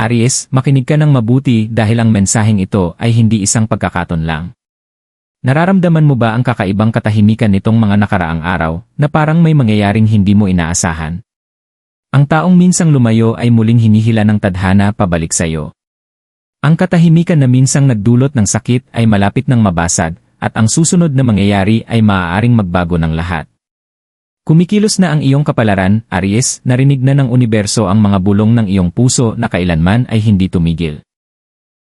Aries, makinig ka ng mabuti dahil ang mensaheng ito ay hindi isang pagkakaton lang. Nararamdaman mo ba ang kakaibang katahimikan nitong mga nakaraang araw na parang may mangyayaring hindi mo inaasahan? Ang taong minsang lumayo ay muling hinihila ng tadhana pabalik sa iyo. Ang katahimikan na minsang nagdulot ng sakit ay malapit ng mabasag at ang susunod na mangyayari ay maaaring magbago ng lahat. Kumikilos na ang iyong kapalaran, Aries, narinig na ng universo ang mga bulong ng iyong puso na kailanman ay hindi tumigil.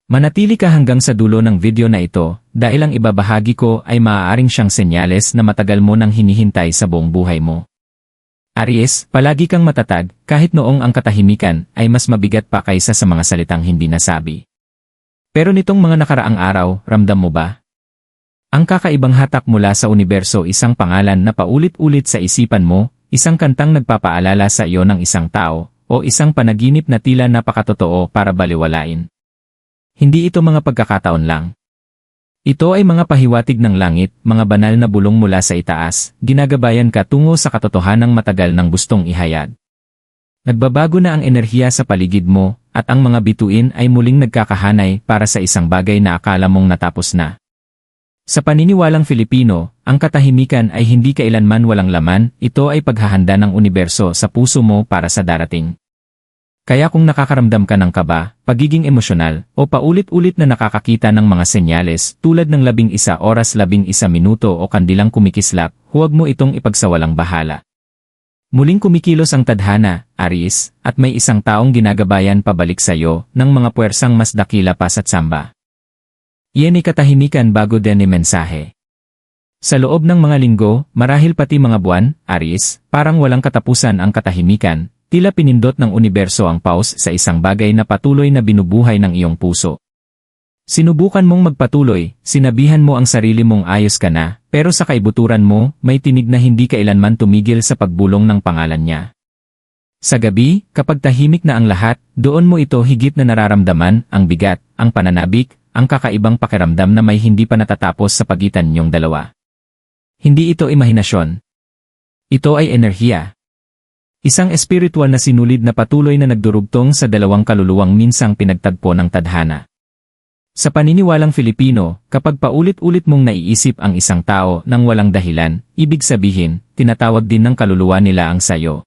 Manatili ka hanggang sa dulo ng video na ito, dahil ang ibabahagi ko ay maaaring siyang senyales na matagal mo nang hinihintay sa buong buhay mo. Aries, palagi kang matatag, kahit noong ang katahimikan ay mas mabigat pa kaysa sa mga salitang hindi nasabi. Pero nitong mga nakaraang araw, ramdam mo ba? Ang kakaibang hatak mula sa universo isang pangalan na paulit-ulit sa isipan mo, isang kantang nagpapaalala sa iyo ng isang tao, o isang panaginip na tila napakatotoo para baliwalain. Hindi ito mga pagkakataon lang. Ito ay mga pahiwatig ng langit, mga banal na bulong mula sa itaas, ginagabayan ka tungo sa katotohanang matagal ng gustong ihayag. Nagbabago na ang enerhiya sa paligid mo, at ang mga bituin ay muling nagkakahanay para sa isang bagay na akala mong natapos na. Sa paniniwalang Filipino, ang katahimikan ay hindi kailanman walang laman, ito ay paghahanda ng universo sa puso mo para sa darating. Kaya kung nakakaramdam ka ng kaba, pagiging emosyonal, o paulit-ulit na nakakakita ng mga senyales tulad ng labing isa oras labing isa minuto o kandilang kumikislap, huwag mo itong ipagsawalang bahala. Muling kumikilos ang tadhana, Aries, at may isang taong ginagabayan pabalik sa iyo ng mga puwersang mas dakila pa sa tsamba. Iyan ay katahimikan bago din ni mensahe. Sa loob ng mga linggo, marahil pati mga buwan, Aries, parang walang katapusan ang katahimikan, tila pinindot ng universo ang pause sa isang bagay na patuloy na binubuhay ng iyong puso. Sinubukan mong magpatuloy, sinabihan mo ang sarili mong ayos ka na, pero sa kaibuturan mo, may tinig na hindi kailanman tumigil sa pagbulong ng pangalan niya. Sa gabi, kapag tahimik na ang lahat, doon mo ito higit na nararamdaman, ang bigat, ang pananabik, ang kakaibang pakiramdam na may hindi pa natatapos sa pagitan niyong dalawa. Hindi ito imahinasyon. Ito ay enerhiya. Isang espiritual na sinulid na patuloy na nagdurugtong sa dalawang kaluluwang minsang pinagtagpo ng tadhana. Sa paniniwalang Filipino, kapag paulit-ulit mong naiisip ang isang tao nang walang dahilan, ibig sabihin, tinatawag din ng kaluluwa nila ang sayo.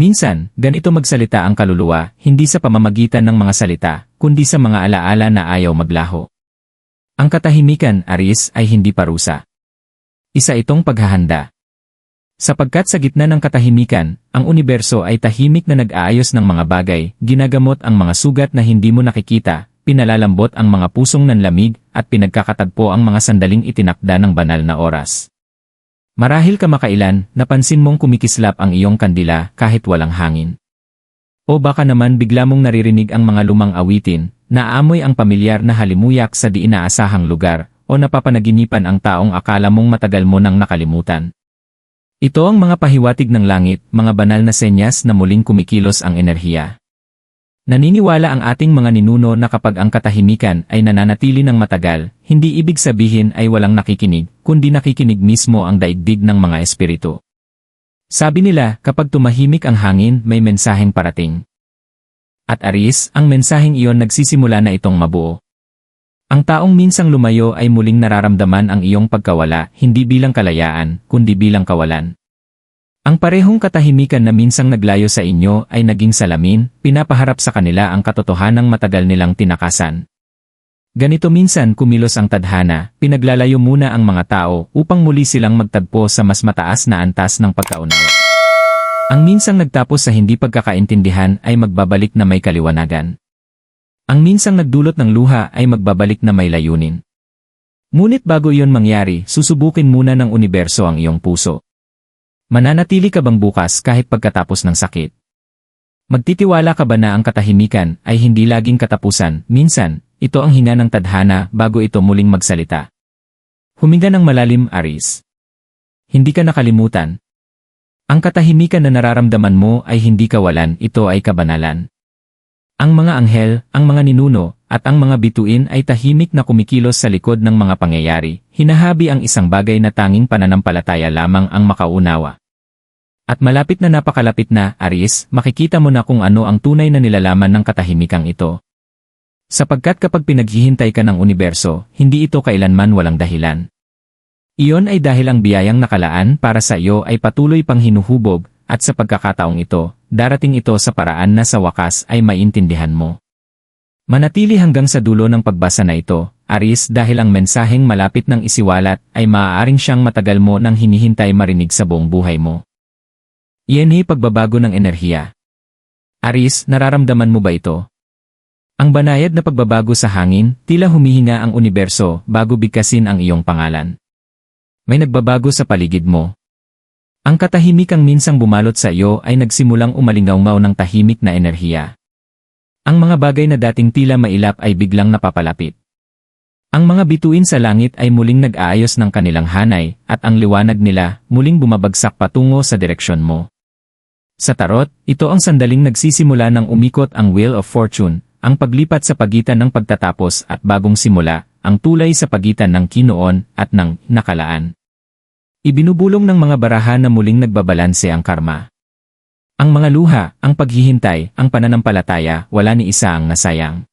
Minsan, ganito magsalita ang kaluluwa, hindi sa pamamagitan ng mga salita, kundi sa mga alaala na ayaw maglaho. Ang katahimikan, Aris, ay hindi parusa. Isa itong paghahanda. Sapagkat sa gitna ng katahimikan, ang universo ay tahimik na nag-aayos ng mga bagay, ginagamot ang mga sugat na hindi mo nakikita, pinalalambot ang mga pusong nanlamig, at pinagkakatagpo ang mga sandaling itinakda ng banal na oras. Marahil kamakailan, napansin mong kumikislap ang iyong kandila kahit walang hangin. O baka naman bigla mong naririnig ang mga lumang awitin, naamoy ang pamilyar na halimuyak sa di inaasahang lugar, o napapanaginipan ang taong akala mong matagal mo nang nakalimutan. Ito ang mga pahiwatig ng langit, mga banal na senyas na muling kumikilos ang enerhiya. Naniniwala ang ating mga ninuno na kapag ang katahimikan ay nananatili ng matagal, hindi ibig sabihin ay walang nakikinig, kundi nakikinig mismo ang daigdig ng mga espiritu. Sabi nila, kapag tumahimik ang hangin, may mensaheng parating. At Aris, ang mensaheng iyon nagsisimula na itong mabuo. Ang taong minsang lumayo ay muling nararamdaman ang iyong pagkawala, hindi bilang kalayaan, kundi bilang kawalan. Ang parehong katahimikan na minsang naglayo sa inyo ay naging salamin, pinapaharap sa kanila ang katotohanang matagal nilang tinakasan. Ganito minsan kumilos ang tadhana, pinaglalayo muna ang mga tao upang muli silang magtagpo sa mas mataas na antas ng pagkaunawa. Ang minsang nagtapos sa hindi pagkakaintindihan ay magbabalik na may kaliwanagan. Ang minsang nagdulot ng luha ay magbabalik na may layunin. Ngunit bago iyon mangyari, susubukin muna ng universo ang iyong puso. Mananatili ka bang bukas kahit pagkatapos ng sakit? Magtitiwala ka ba na ang katahimikan ay hindi laging katapusan, minsan, ito ang hina ng tadhana bago ito muling magsalita. Huminga ng malalim, Aris. Hindi ka nakalimutan. Ang katahimikan na nararamdaman mo ay hindi kawalan, ito ay kabanalan. Ang mga anghel, ang mga ninuno, at ang mga bituin ay tahimik na kumikilos sa likod ng mga pangyayari, hinahabi ang isang bagay na tanging pananampalataya lamang ang makaunawa. At malapit na napakalapit na, Aries, makikita mo na kung ano ang tunay na nilalaman ng katahimikang ito. Sapagkat kapag pinaghihintay ka ng universo, hindi ito kailanman walang dahilan. Iyon ay dahil ang biyayang nakalaan para sa iyo ay patuloy pang hinuhubog, at sa pagkakataong ito, darating ito sa paraan na sa wakas ay maintindihan mo. Manatili hanggang sa dulo ng pagbasa na ito, Aris dahil ang mensaheng malapit ng isiwalat ay maaaring siyang matagal mo nang hinihintay marinig sa buong buhay mo. Ay pagbabago ng enerhiya. Aris, nararamdaman mo ba ito? Ang banayad na pagbabago sa hangin, tila humihinga ang universo bago bigkasin ang iyong pangalan. May nagbabago sa paligid mo. Ang katahimikang minsang bumalot sa iyo ay nagsimulang umalingaw ng tahimik na enerhiya. Ang mga bagay na dating tila mailap ay biglang napapalapit. Ang mga bituin sa langit ay muling nag-aayos ng kanilang hanay, at ang liwanag nila muling bumabagsak patungo sa direksyon mo. Sa tarot, ito ang sandaling nagsisimula ng umikot ang Wheel of Fortune, ang paglipat sa pagitan ng pagtatapos at bagong simula, ang tulay sa pagitan ng kinoon at ng nakalaan. Ibinubulong ng mga barahan na muling nagbabalanse ang karma. Ang mga luha, ang paghihintay, ang pananampalataya, wala ni isa ang nasayang.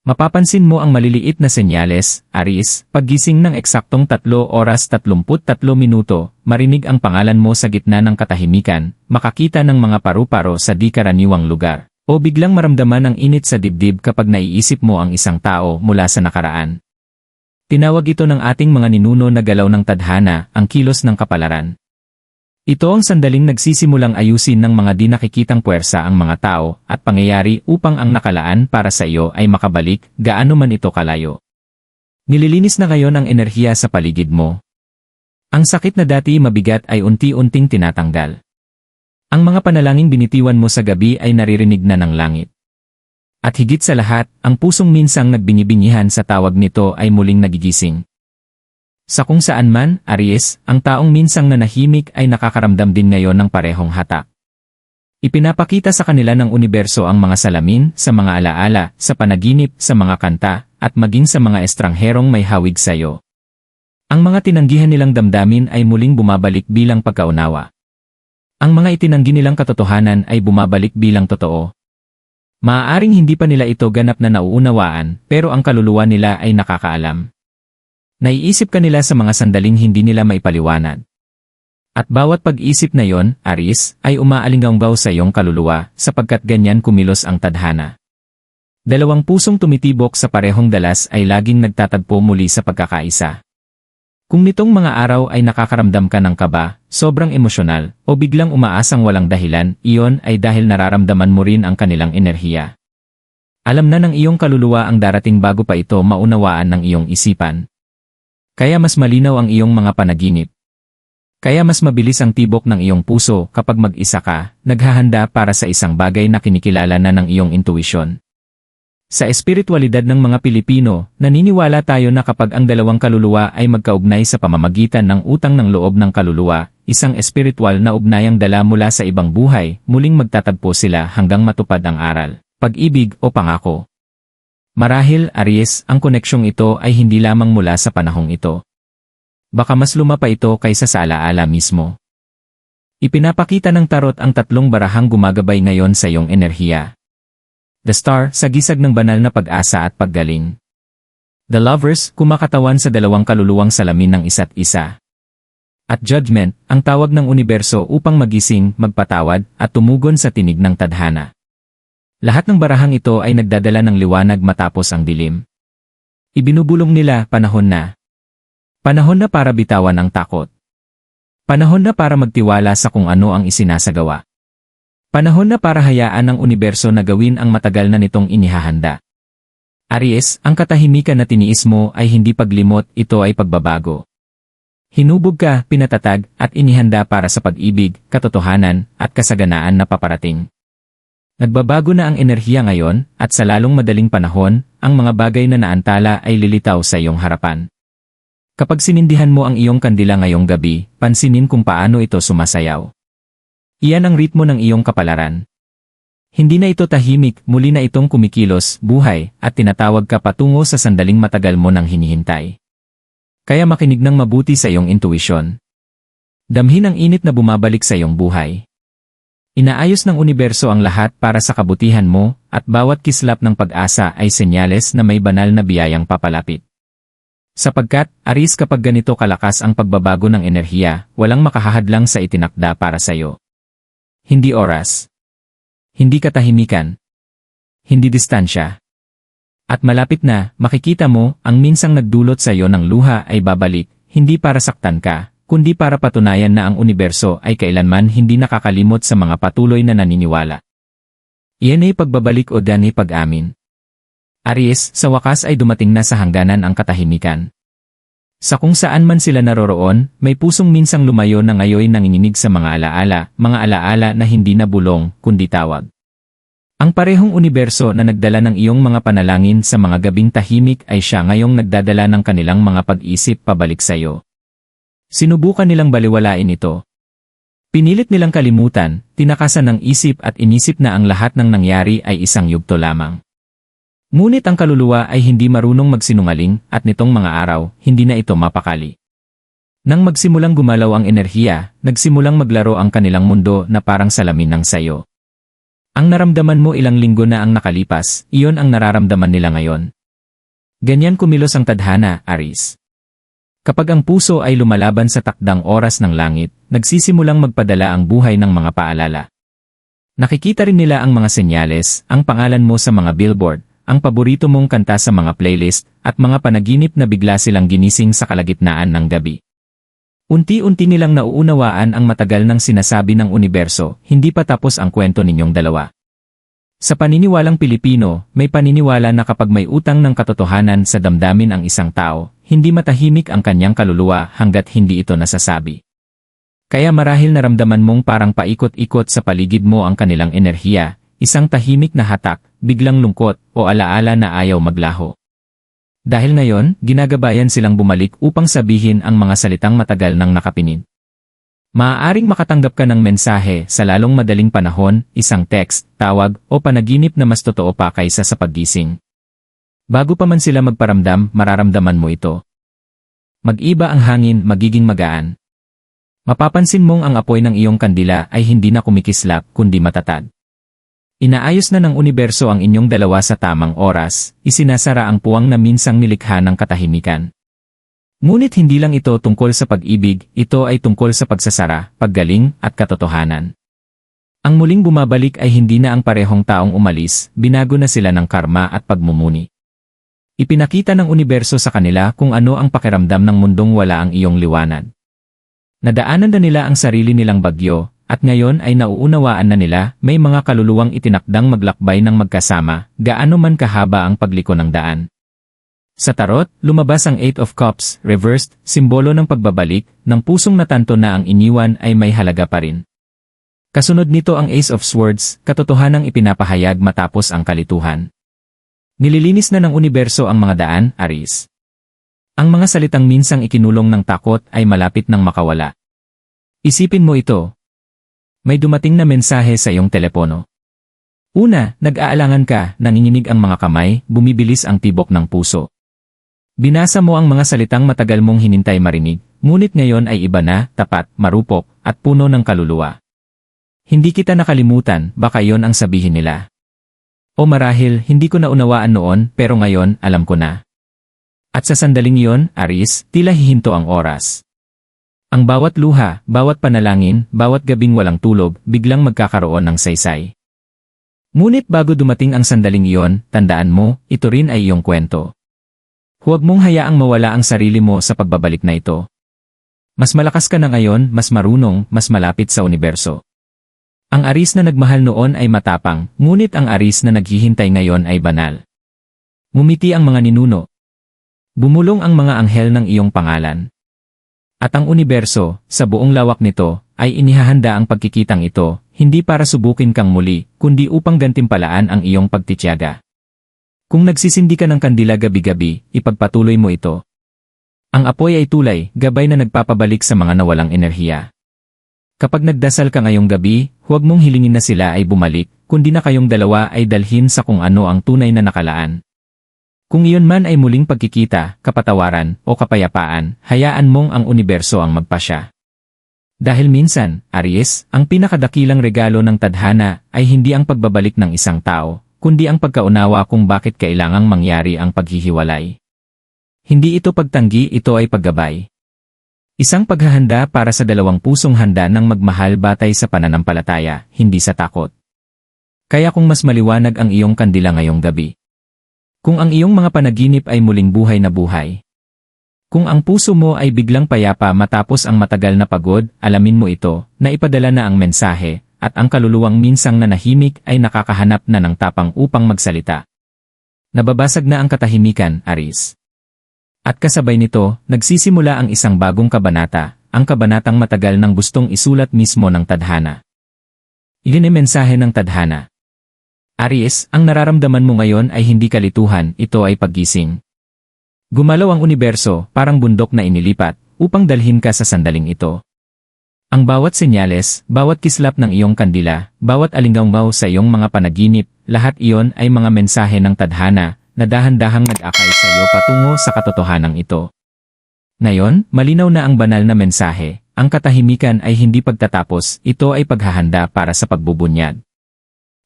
Mapapansin mo ang maliliit na senyales, Aris, paggising ng eksaktong 3 oras 33 minuto, marinig ang pangalan mo sa gitna ng katahimikan, makakita ng mga paru-paro sa di karaniwang lugar, o biglang maramdaman ang init sa dibdib kapag naiisip mo ang isang tao mula sa nakaraan. Tinawag ito ng ating mga ninuno na galaw ng tadhana, ang kilos ng kapalaran. Ito ang sandaling nagsisimulang ayusin ng mga di nakikitang puwersa ang mga tao at pangyayari upang ang nakalaan para sa iyo ay makabalik gaano man ito kalayo. Nililinis na ngayon ang enerhiya sa paligid mo. Ang sakit na dati mabigat ay unti-unting tinatanggal. Ang mga panalangin binitiwan mo sa gabi ay naririnig na ng langit. At higit sa lahat, ang pusong minsang nagbinibinyihan sa tawag nito ay muling nagigising. Sa kung saan man, Aries, ang taong minsang nanahimik ay nakakaramdam din ngayon ng parehong hatak. Ipinapakita sa kanila ng universo ang mga salamin, sa mga alaala, sa panaginip, sa mga kanta, at maging sa mga estrangherong may hawig sa iyo. Ang mga tinanggihan nilang damdamin ay muling bumabalik bilang pagkaunawa. Ang mga itinanggi nilang katotohanan ay bumabalik bilang totoo. Maaaring hindi pa nila ito ganap na nauunawaan, pero ang kaluluwa nila ay nakakaalam. Naiisip ka nila sa mga sandaling hindi nila maipaliwanag. At bawat pag-isip na yon, Aris, ay umaalingangbaw sa iyong kaluluwa, sapagkat ganyan kumilos ang tadhana. Dalawang pusong tumitibok sa parehong dalas ay laging nagtatagpo muli sa pagkakaisa. Kung nitong mga araw ay nakakaramdam ka ng kaba, sobrang emosyonal, o biglang umaasang walang dahilan, iyon ay dahil nararamdaman mo rin ang kanilang enerhiya. Alam na ng iyong kaluluwa ang darating bago pa ito maunawaan ng iyong isipan. Kaya mas malinaw ang iyong mga panaginip. Kaya mas mabilis ang tibok ng iyong puso kapag mag-isa ka, naghahanda para sa isang bagay na kinikilala na ng iyong intuisyon. Sa espiritualidad ng mga Pilipino, naniniwala tayo na kapag ang dalawang kaluluwa ay magkaugnay sa pamamagitan ng utang ng loob ng kaluluwa, isang espiritual na ugnayang dala mula sa ibang buhay, muling magtatagpo sila hanggang matupad ang aral, pag-ibig o pangako. Marahil, Aries, ang koneksyong ito ay hindi lamang mula sa panahong ito. Baka mas lumapa ito kaysa sa alaala mismo. Ipinapakita ng tarot ang tatlong barahang gumagabay ngayon sa iyong enerhiya. The Star, sa gisag ng banal na pag-asa at paggaling. The Lovers, kumakatawan sa dalawang kaluluwang salamin ng isa't isa. At Judgment, ang tawag ng universo upang magising, magpatawad, at tumugon sa tinig ng tadhana. Lahat ng barahang ito ay nagdadala ng liwanag matapos ang dilim. Ibinubulong nila panahon na. Panahon na para bitawan ang takot. Panahon na para magtiwala sa kung ano ang isinasagawa. Panahon na para hayaan ng universo na gawin ang matagal na nitong inihahanda. Aries, ang katahimikan na tiniis mo ay hindi paglimot, ito ay pagbabago. Hinubog ka, pinatatag, at inihanda para sa pag-ibig, katotohanan, at kasaganaan na paparating. Nagbabago na ang enerhiya ngayon, at sa lalong madaling panahon, ang mga bagay na naantala ay lilitaw sa iyong harapan. Kapag sinindihan mo ang iyong kandila ngayong gabi, pansinin kung paano ito sumasayaw. Iyan ang ritmo ng iyong kapalaran. Hindi na ito tahimik, muli na itong kumikilos, buhay, at tinatawag ka patungo sa sandaling matagal mo nang hinihintay. Kaya makinig ng mabuti sa iyong intuisyon. Damhin ang init na bumabalik sa iyong buhay. Inaayos ng universo ang lahat para sa kabutihan mo, at bawat kislap ng pag-asa ay senyales na may banal na biyayang papalapit. Sapagkat, aris kapag ganito kalakas ang pagbabago ng enerhiya, walang makahahadlang sa itinakda para sa iyo. Hindi oras. Hindi katahimikan. Hindi distansya. At malapit na, makikita mo, ang minsang nagdulot sa iyo ng luha ay babalik, hindi para saktan ka, kundi para patunayan na ang universo ay kailanman hindi nakakalimot sa mga patuloy na naniniwala. Iyan ay pagbabalik o dani pag-amin. Aries, sa wakas ay dumating na sa hangganan ang katahimikan. Sa kung saan man sila naroroon, may pusong minsang lumayo na ngayoy nanginginig sa mga alaala, mga alaala na hindi na bulong, kundi tawag. Ang parehong universo na nagdala ng iyong mga panalangin sa mga gabing tahimik ay siya ngayong nagdadala ng kanilang mga pag-isip pabalik sa iyo. Sinubukan nilang baliwalain ito. Pinilit nilang kalimutan, tinakasan ng isip at inisip na ang lahat ng nangyari ay isang yugto lamang. Ngunit ang kaluluwa ay hindi marunong magsinungaling at nitong mga araw, hindi na ito mapakali. Nang magsimulang gumalaw ang enerhiya, nagsimulang maglaro ang kanilang mundo na parang salamin ng sayo. Ang naramdaman mo ilang linggo na ang nakalipas, iyon ang nararamdaman nila ngayon. Ganyan kumilos ang tadhana, Aris. Kapag ang puso ay lumalaban sa takdang oras ng langit, nagsisimulang magpadala ang buhay ng mga paalala. Nakikita rin nila ang mga senyales, ang pangalan mo sa mga billboard, ang paborito mong kanta sa mga playlist, at mga panaginip na bigla silang ginising sa kalagitnaan ng gabi. Unti-unti nilang nauunawaan ang matagal ng sinasabi ng universo, hindi pa tapos ang kwento ninyong dalawa. Sa paniniwalang Pilipino, may paniniwala na kapag may utang ng katotohanan sa damdamin ang isang tao, hindi matahimik ang kanyang kaluluwa hanggat hindi ito nasasabi. Kaya marahil naramdaman mong parang paikot-ikot sa paligid mo ang kanilang enerhiya, isang tahimik na hatak, biglang lungkot, o alaala na ayaw maglaho. Dahil ngayon, ginagabayan silang bumalik upang sabihin ang mga salitang matagal nang nakapinid. Maaaring makatanggap ka ng mensahe sa lalong madaling panahon, isang text, tawag, o panaginip na mas totoo pa kaysa sa paggising. Bago pa man sila magparamdam, mararamdaman mo ito. Mag-iba ang hangin, magiging magaan. Mapapansin mong ang apoy ng iyong kandila ay hindi na kumikislap kundi matatag. Inaayos na ng universo ang inyong dalawa sa tamang oras, isinasara ang puwang na minsang nilikha ng katahimikan. Ngunit hindi lang ito tungkol sa pag-ibig, ito ay tungkol sa pagsasara, paggaling, at katotohanan. Ang muling bumabalik ay hindi na ang parehong taong umalis, binago na sila ng karma at pagmumuni. Ipinakita ng universo sa kanila kung ano ang pakiramdam ng mundong wala ang iyong liwanag. Nadaanan na nila ang sarili nilang bagyo, at ngayon ay nauunawaan na nila may mga kaluluwang itinakdang maglakbay ng magkasama, gaano man kahaba ang pagliko ng daan. Sa tarot, lumabas ang Eight of Cups, reversed, simbolo ng pagbabalik, ng pusong natanto na ang iniwan ay may halaga pa rin. Kasunod nito ang Ace of Swords, katotohanang ipinapahayag matapos ang kalituhan. Nililinis na ng universo ang mga daan, Aris. Ang mga salitang minsang ikinulong ng takot ay malapit ng makawala. Isipin mo ito, may dumating na mensahe sa iyong telepono. Una, nag-aalangan ka, nanginginig ang mga kamay, bumibilis ang tibok ng puso. Binasa mo ang mga salitang matagal mong hinintay marinig, ngunit ngayon ay iba na, tapat, marupok, at puno ng kaluluwa. Hindi kita nakalimutan, baka yon ang sabihin nila. O marahil, hindi ko naunawaan noon, pero ngayon, alam ko na. At sa sandaling iyon, Aris, tila hihinto ang oras. Ang bawat luha, bawat panalangin, bawat gabing walang tulog, biglang magkakaroon ng saysay. Ngunit bago dumating ang sandaling iyon, tandaan mo, ito rin ay iyong kwento. Huwag mong hayaang mawala ang sarili mo sa pagbabalik na ito. Mas malakas ka na ngayon, mas marunong, mas malapit sa universo. Ang aris na nagmahal noon ay matapang, ngunit ang aris na naghihintay ngayon ay banal. Mumiti ang mga ninuno. Bumulong ang mga anghel ng iyong pangalan. At ang universo, sa buong lawak nito, ay inihahanda ang pagkikitang ito, hindi para subukin kang muli, kundi upang gantimpalaan ang iyong pagtityaga. Kung nagsisindi ka ng kandila gabi-gabi, ipagpatuloy mo ito. Ang apoy ay tulay, gabay na nagpapabalik sa mga nawalang enerhiya. Kapag nagdasal ka ngayong gabi, huwag mong hilingin na sila ay bumalik, kundi na kayong dalawa ay dalhin sa kung ano ang tunay na nakalaan. Kung iyon man ay muling pagkikita, kapatawaran, o kapayapaan, hayaan mong ang universo ang magpasya. Dahil minsan, Aries, ang pinakadakilang regalo ng tadhana ay hindi ang pagbabalik ng isang tao, kundi ang pagkaunawa kung bakit kailangang mangyari ang paghihiwalay. Hindi ito pagtanggi, ito ay paggabay. Isang paghahanda para sa dalawang pusong handa ng magmahal batay sa pananampalataya, hindi sa takot. Kaya kung mas maliwanag ang iyong kandila ngayong gabi. Kung ang iyong mga panaginip ay muling buhay na buhay. Kung ang puso mo ay biglang payapa matapos ang matagal na pagod, alamin mo ito, na ipadala na ang mensahe, at ang kaluluwang minsang nanahimik ay nakakahanap na ng tapang upang magsalita. Nababasag na ang katahimikan, Aris. At kasabay nito, nagsisimula ang isang bagong kabanata, ang kabanatang matagal nang gustong isulat mismo ng tadhana. Iyon ay mensahe ng tadhana. Aries, ang nararamdaman mo ngayon ay hindi kalituhan, ito ay paggising. Gumalaw ang universo, parang bundok na inilipat, upang dalhin ka sa sandaling ito. Ang bawat senyales, bawat kislap ng iyong kandila, bawat alinggaw sa iyong mga panaginip, lahat iyon ay mga mensahe ng tadhana, na dahan-dahang nag-akay sa iyo patungo sa katotohanan ito. Ngayon, malinaw na ang banal na mensahe, ang katahimikan ay hindi pagtatapos, ito ay paghahanda para sa pagbubunyad.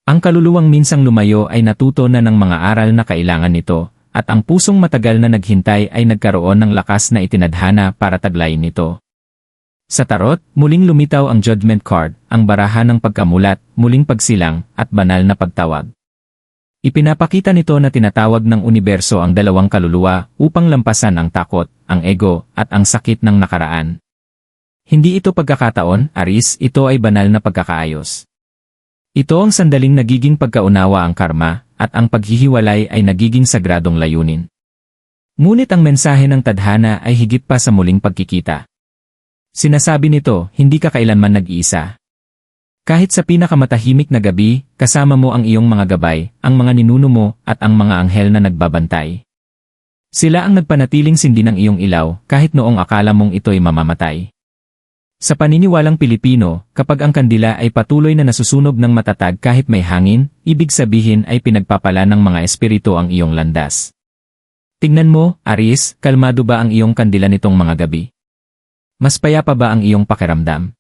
Ang kaluluwang minsang lumayo ay natuto na ng mga aral na kailangan nito, at ang pusong matagal na naghintay ay nagkaroon ng lakas na itinadhana para taglayin nito. Sa tarot, muling lumitaw ang judgment card, ang barahan ng pagkamulat, muling pagsilang, at banal na pagtawag. Ipinapakita nito na tinatawag ng universo ang dalawang kaluluwa upang lampasan ang takot, ang ego, at ang sakit ng nakaraan. Hindi ito pagkakataon, Aris, ito ay banal na pagkakaayos. Ito ang sandaling nagiging pagkaunawa ang karma, at ang paghihiwalay ay nagiging sagradong layunin. Ngunit ang mensahe ng tadhana ay higit pa sa muling pagkikita. Sinasabi nito, hindi ka kailanman nag-iisa. Kahit sa pinakamatahimik na gabi, kasama mo ang iyong mga gabay, ang mga ninuno mo, at ang mga anghel na nagbabantay. Sila ang nagpanatiling sindi ng iyong ilaw, kahit noong akala mong ito'y mamamatay. Sa paniniwalang Pilipino, kapag ang kandila ay patuloy na nasusunog ng matatag kahit may hangin, ibig sabihin ay pinagpapala ng mga espiritu ang iyong landas. Tingnan mo, Aris, kalmado ba ang iyong kandila nitong mga gabi? Mas payapa ba ang iyong pakiramdam?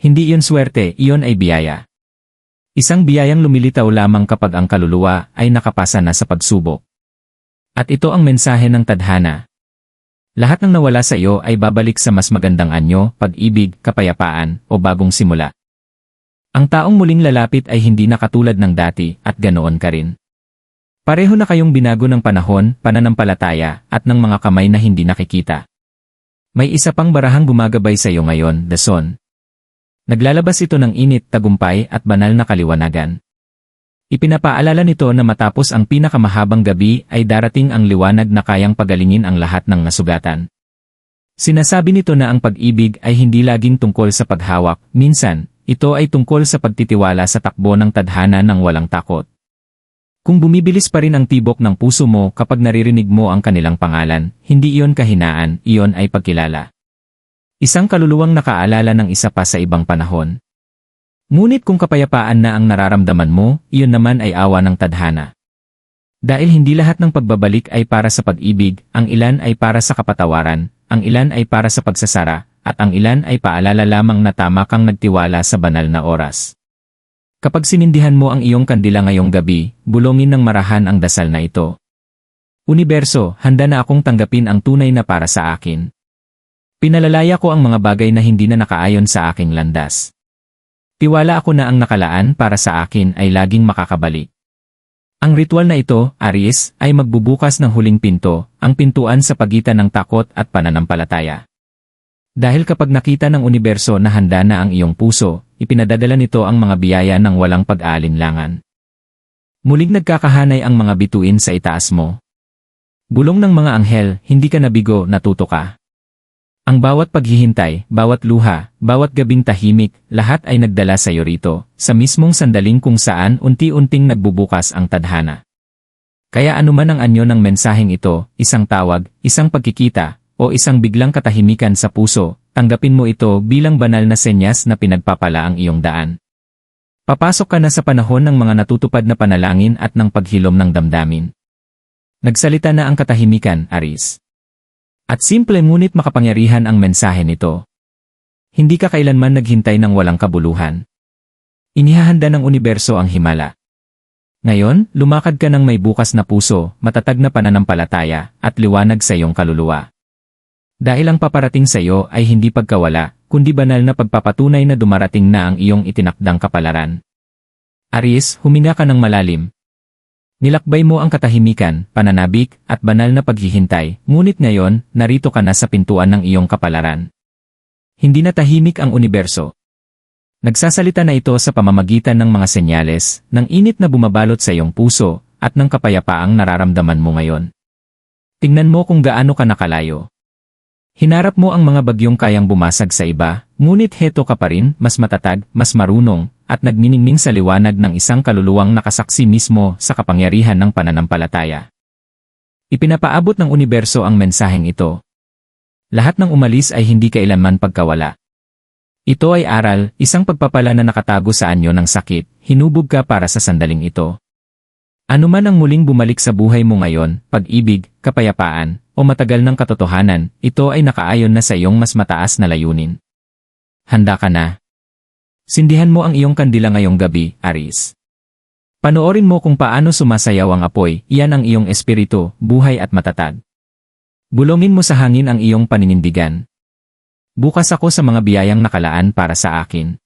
Hindi iyon swerte, iyon ay biyaya. Isang biyayang lumilitaw lamang kapag ang kaluluwa ay nakapasa na sa pagsubok. At ito ang mensahe ng tadhana, lahat ng nawala sa iyo ay babalik sa mas magandang anyo, pag-ibig, kapayapaan, o bagong simula. Ang taong muling lalapit ay hindi na katulad ng dati, at ganoon ka rin. Pareho na kayong binago ng panahon, pananampalataya, at ng mga kamay na hindi nakikita. May isa pang barahang gumagabay sa iyo ngayon, the sun. Naglalabas ito ng init, tagumpay, at banal na kaliwanagan. Ipinapaalala nito na matapos ang pinakamahabang gabi ay darating ang liwanag na kayang pagalingin ang lahat ng nasugatan. Sinasabi nito na ang pag-ibig ay hindi laging tungkol sa paghawak, minsan, ito ay tungkol sa pagtitiwala sa takbo ng tadhana ng walang takot. Kung bumibilis pa rin ang tibok ng puso mo kapag naririnig mo ang kanilang pangalan, hindi iyon kahinaan, iyon ay pagkilala. Isang kaluluwang nakaalala ng isa pa sa ibang panahon. Ngunit kung kapayapaan na ang nararamdaman mo, iyon naman ay awa ng tadhana. Dahil hindi lahat ng pagbabalik ay para sa pag-ibig, ang ilan ay para sa kapatawaran, ang ilan ay para sa pagsasara, at ang ilan ay paalala lamang na tama kang nagtiwala sa banal na oras. Kapag sinindihan mo ang iyong kandila ngayong gabi, bulongin ng marahan ang dasal na ito. Universo, handa na akong tanggapin ang tunay na para sa akin. Pinalalaya ko ang mga bagay na hindi na nakaayon sa aking landas. Tiwala ako na ang nakalaan para sa akin ay laging makakabalik. Ang ritual na ito, Aries, ay magbubukas ng huling pinto, ang pintuan sa pagitan ng takot at pananampalataya. Dahil kapag nakita ng universo na handa na ang iyong puso, ipinadadala nito ang mga biyaya ng walang pag-aalinlangan. Muling nagkakahanay ang mga bituin sa itaas mo. Bulong ng mga anghel, hindi ka nabigo, natuto ka. Ang bawat paghihintay, bawat luha, bawat gabing tahimik, lahat ay nagdala sa iyo rito, sa mismong sandaling kung saan unti-unting nagbubukas ang tadhana. Kaya anuman ang anyo ng mensaheng ito, isang tawag, isang pagkikita, o isang biglang katahimikan sa puso, tanggapin mo ito bilang banal na senyas na pinagpapala ang iyong daan. Papasok ka na sa panahon ng mga natutupad na panalangin at ng paghilom ng damdamin. Nagsalita na ang katahimikan, Aris. At simple ngunit makapangyarihan ang mensahe nito. Hindi ka kailanman naghintay ng walang kabuluhan. Inihahanda ng universo ang himala. Ngayon, lumakad ka ng may bukas na puso, matatag na pananampalataya, at liwanag sa iyong kaluluwa. Dahil ang paparating sa iyo ay hindi pagkawala, kundi banal na pagpapatunay na dumarating na ang iyong itinakdang kapalaran. Aries, huminga ka ng malalim. Nilakbay mo ang katahimikan, pananabik, at banal na paghihintay, ngunit ngayon, narito ka na sa pintuan ng iyong kapalaran. Hindi na tahimik ang universo. Nagsasalita na ito sa pamamagitan ng mga senyales, ng init na bumabalot sa iyong puso, at ng kapayapaang nararamdaman mo ngayon. Tingnan mo kung gaano ka nakalayo. Hinarap mo ang mga bagyong kayang bumasag sa iba, ngunit heto ka pa rin, mas matatag, mas marunong, at nagniningning sa liwanag ng isang kaluluwang nakasaksi mismo sa kapangyarihan ng pananampalataya. Ipinapaabot ng universo ang mensaheng ito. Lahat ng umalis ay hindi kailanman pagkawala. Ito ay aral, isang pagpapala na nakatago sa anyo ng sakit, hinubog ka para sa sandaling ito. Ano man ang muling bumalik sa buhay mo ngayon, pag-ibig, kapayapaan, o matagal ng katotohanan, ito ay nakaayon na sa iyong mas mataas na layunin. Handa ka na. Sindihan mo ang iyong kandila ngayong gabi, Aris. Panoorin mo kung paano sumasayaw ang apoy, iyan ang iyong espiritu, buhay at matatag. Bulongin mo sa hangin ang iyong paninindigan. Bukas ako sa mga biyayang nakalaan para sa akin.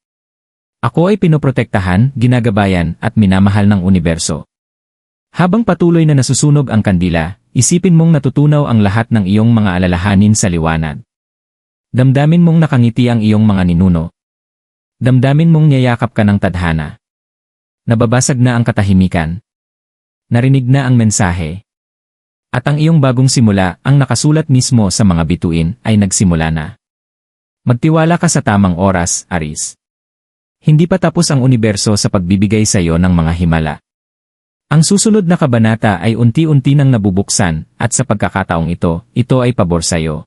Ako ay pinoprotektahan, ginagabayan, at minamahal ng universo. Habang patuloy na nasusunog ang kandila, isipin mong natutunaw ang lahat ng iyong mga alalahanin sa liwanag. Damdamin mong nakangiti ang iyong mga ninuno. Damdamin mong niyayakap ka ng tadhana. Nababasag na ang katahimikan. Narinig na ang mensahe. At ang iyong bagong simula, ang nakasulat mismo sa mga bituin, ay nagsimula na. Magtiwala ka sa tamang oras, Aris. Hindi pa tapos ang universo sa pagbibigay sa iyo ng mga himala. Ang susunod na kabanata ay unti-unti nang nabubuksan, at sa pagkakataong ito, ito ay pabor sa iyo.